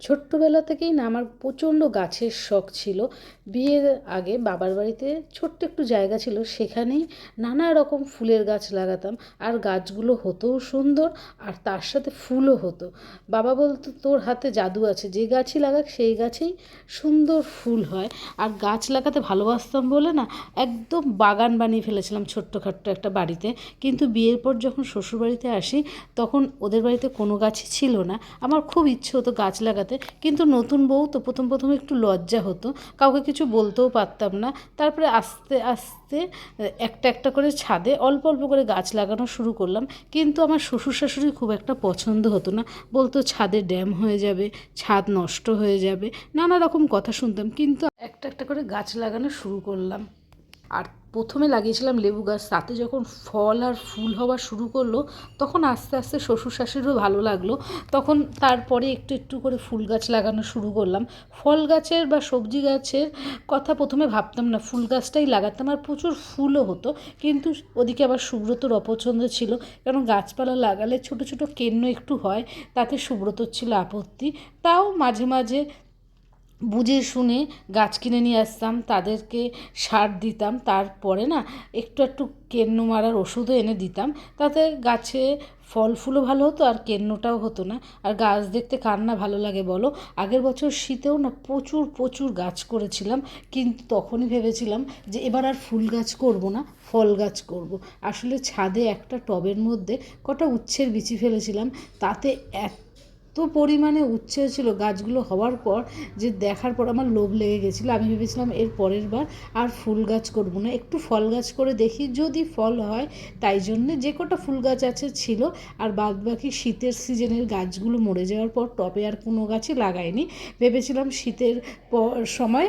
ছোট্টবেলা থেকেই না আমার প্রচণ্ড গাছের শখ ছিল। বিয়ের আগে বাবার বাড়িতে ছোট্ট একটু জায়গা ছিল, সেখানেই নানা রকম ফুলের গাছ লাগাতাম। আর গাছগুলো হতোও সুন্দর, আর তার সাথে ফুলও হতো। বাবা বলতো, তোর হাতে জাদু আছে, যে গাছই লাগাক, সেই গাছেই সুন্দর ফুল হয়। আর গাছ লাগাতে ভালোবাসতাম বলে না, একদম বাগান বানিয়ে ফেলেছিলাম ছোট্টখাট্ট একটা বাড়িতে। কিন্তু বিয়ের পর যখন শ্বশুরবাড়িতে আসি, তখন ওদের বাড়িতে কোনো গাছই ছিল না। আমার খুব ইচ্ছে হতো গাছ লাগাতে। কিন্তু নতুন বউ তো প্রথম প্রথম একটু লজ্জা হতো। কাউকে কিছু বলতেও পারতাম না। তারপরে আস্তে আস্তে একটা একটা করে ছাদে অল্প অল্প করে গাছ লাগানো শুরু করলাম। কিন্তু আমার শ্বশুর শাশুড়ি খুব একটা পছন্দ হতো না। বলতো ছাদে ড্যাম হয়ে যাবে, ছাদ নষ্ট হয়ে যাবে। নানা রকম কথা শুনতাম। কিন্তু একটা একটা করে গাছ লাগানো শুরু করলাম। আর প্রথমে লাগিয়েছিলাম লেবু গাছ, তাতে যখন ফল আর ফুল হওয়া শুরু করল, তখন আস্তে আস্তে শ্বশুর শাশুড়িরও ভালো লাগল। তখন তারপরে একটু একটু করে ফুল গাছ লাগানো শুরু করলাম। ফল গাছের বা সবজি গাছের কথা প্রথমে ভাবতাম না, ফুল গাছটাই লাগাতাম আর প্রচুর ফুলও হতো। কিন্তু ওদিকে আবার সুব্রতর অপছন্দ ছিল, কারণ গাছপালা লাগালে ছোট ছোট কেন্ন একটু হয়, তাতে সুব্রতর ছিল আপত্তি। তাও মাঝে মাঝে বুঝে শুনে গাছ কিনে নিয়ে আসতাম, তাদেরকে সার দিতাম, তারপরে না একটু একটু কেন্ন মারার ওষুধও এনে দিতাম। তাতে গাছে ফল ফুলও ভালো হতো আর কেন্নটাও হতো না। আর গাছ দেখতে কার না ভালো লাগে বলো? আগের বছর শীতেও না প্রচুর প্রচুর গাছ করেছিলাম। কিন্তু তখনই ভেবেছিলাম যে এবার আর ফুল গাছ করব না, ফল গাছ করব। আসলে ছাদে একটা টবের মধ্যে কটা উচ্ছের বিচি ফেলেছিলাম, তাতে এত এত পরিমাণে উচ্ছে ছিল গাছগুলো হওয়ার পর যে দেখার পর আমার লোভ লেগে গেছিল। আমি ভেবেছিলাম এর পরের বার আর ফুল গাছ করব না। একটু ফল গাছ করে দেখি, যদি ফল হয় তাই জন্যে যে কটা ফুল গাছ আছে ছিল আর বাদ বাকি শীতের সিজনের গাছগুলো মরে যাওয়ার পর টবে আর কোনো গাছই লাগাইনি। ভেবেছিলাম শীতের পর সময়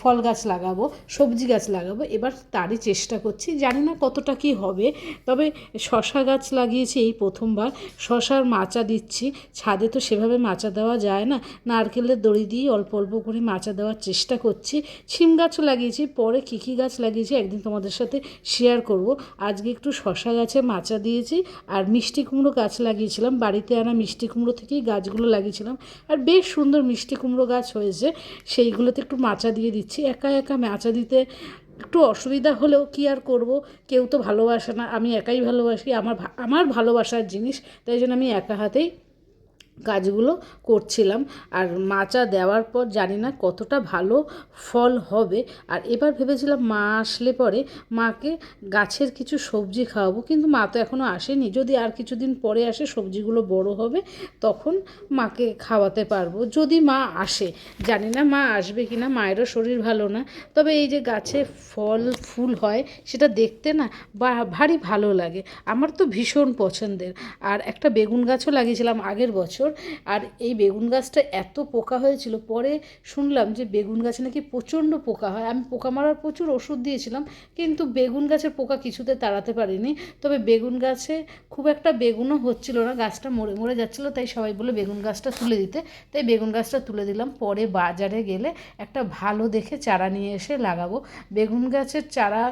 ফল গাছ লাগাবো, সবজি গাছ লাগাবো। এবার তারই চেষ্টা করছি। জানি না কতটা কি হবে। তবে শশা গাছ লাগিয়েছি এই প্রথমবার। শশার মাচা দিচ্ছি। ছাদে তো তো সেভাবে মাচা দেওয়া যায় না। নারকেলের দড়ি দিয়ে অল্প অল্প করে মাচা দেওয়ার চেষ্টা করছি। ছিম গাছও লাগিয়েছি, পরে কী কী গাছ লাগিয়েছি একদিন তোমাদের সাথে শেয়ার করব। আজকে একটু শশা গাছে মাচা দিয়েছি আর মিষ্টি কুমড়ো গাছ লাগিয়েছিলাম। বাড়িতে আনা মিষ্টি কুমড়ো থেকেই গাছগুলো লাগিয়েছিলাম। আর বেশ সুন্দর মিষ্টি কুমড়ো গাছ হয়েছে, সেইগুলোতে একটু মাচা দিয়ে দিচ্ছি। একা একা মাচা দিতে একটু অসুবিধা হলেও কী আর করব? কেউ তো ভালোবাসে না, আমি একাই ভালোবাসি। আমার আমার ভালোবাসার জিনিস, তাই জন্য আমি একা হাতেই কাজগুলো করছিলাম। আর মাচা দেওয়ার পর জানি না কতটা ভালো ফল হবে। আর এবার ভেবেছিলাম মা আসলে পরে মাকে গাছের কিছু সবজি খাওয়াবো। কিন্তু মা তো এখনও আসেনি। যদি আর কিছুদিন পরে আসে, সবজিগুলো বড় হবে, তখন মাকে খাওয়াতে পারব। যদি মা আসে, জানি না মা আসবে কি না মায়েরও শরীর ভালো না। তবে এই যে গাছে ফল, ফুল হয়, সেটা দেখতে না বা ভারী ভালো লাগে। আমার তো ভীষণ পছন্দের। আর একটা বেগুন গাছও লাগিয়েছিলাম আগের বছর। আর এই বেগুন গাছটা এত পোকা হয়েছিল, পরে শুনলাম যে বেগুন গাছে নাকি প্রচণ্ড পোকা হয়। আমি পোকা মারার প্রচুর ওষুধ দিয়েছিলাম, কিন্তু বেগুন গাছের পোকা কিছুতে তাড়াতে পারিনি। তবে বেগুন গাছে খুব একটা বেগুনও হচ্ছিল না, গাছটা মরে মরে যাচ্ছিল, তাই সবাই বলে বেগুন গাছটা তুলে দিতে। তাই বেগুন গাছটা তুলে দিলাম, পরে বাজারে গেলে একটা ভালো দেখে চারা নিয়ে এসে লাগাবো। বেগুন গাছের চারা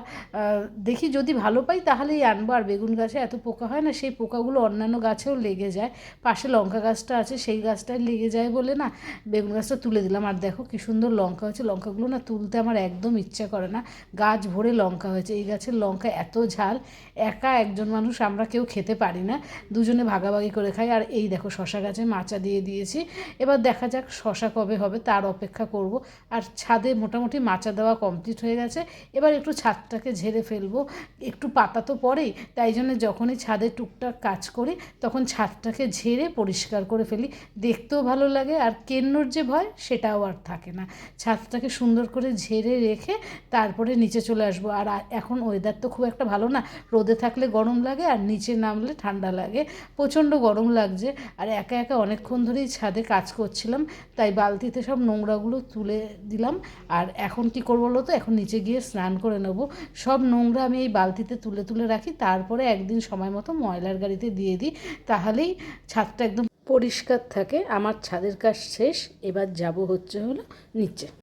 দেখি যদি ভালো পাই তাহলেই আনব। আর বেগুন গাছে এত পোকা হয় না, সেই পোকাগুলো অন্যান্য গাছেও লেগে যায়। পাশে লঙ্কা গাছ গাছটা আছে, সেই গাছটায় লেগে যায় বলে না বেগুন গাছটা তুলে দিলাম। আর দেখো কী সুন্দর লঙ্কা হয়েছে। লঙ্কাগুলো না তুলতে আমার একদম ইচ্ছা করে না। গাছ ভরে লঙ্কা হয়েছে। এই গাছের লঙ্কা এত ঝাল, একা একজন মানুষ আমরা কেউ খেতে পারি না। দুজনে ভাগাভাগি করে খাই। আর এই দেখো শশা গাছে মাচা দিয়ে দিয়েছি। এবার দেখা যাক শশা কবে হবে, তার অপেক্ষা করব। আর ছাদে মোটামুটি মাচা দেওয়া কমপ্লিট হয়ে গেছে। এবার একটু ছাদটাকে ঝেড়ে ফেলব। একটু পাতা তো পড়েই, তাই জন্য যখনই ছাদে টুকটাক কাজ করি, তখন ছাদটাকে ঝেড়ে পরিষ্কার করে ফেলি, দেখতেও ভালো লাগে আর কেন্নর যে ভয় সেটাও আর থাকে না। ছাদটাকে সুন্দর করে ঝেড়ে রেখে তারপরে নিচে চলে আসব। আর এখন ওয়েদার তো খুব একটা ভালো না, রোদে থাকলে গরম লাগে আর নিচে নামলে ঠান্ডা লাগে। প্রচণ্ড গরম লাগছে আর একা একা অনেকক্ষণ ধরেই ছাদে কাজ করছিলাম, তাই বালতিতে সব নোংরাগুলো তুলে দিলাম। আর এখন কি করব বলো তো এখন নিচে গিয়ে স্নান করে নেব। সব নোংরা আমি এই বালতিতে তুলে তুলে রাখি, তারপরে একদিন সময় মতো ময়লার গাড়িতে দিয়ে দিই, তাহলেই ছাদটা একদম পরিষ্কার থাকে আমার ছাদের কাজ শেষ এবার যাব হচ্ছে হলো নিচে।